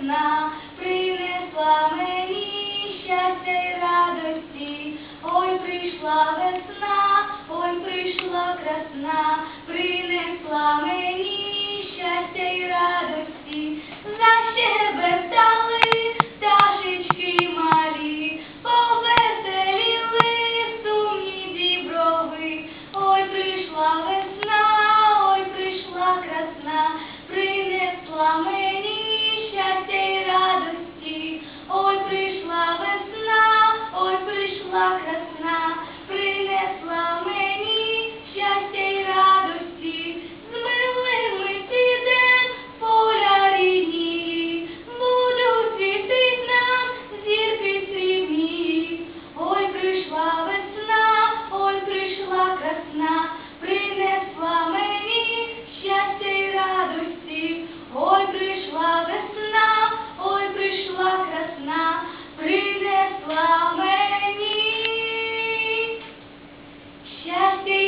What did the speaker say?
сна принесла мені щастя й радості, ой прийшла весна. Just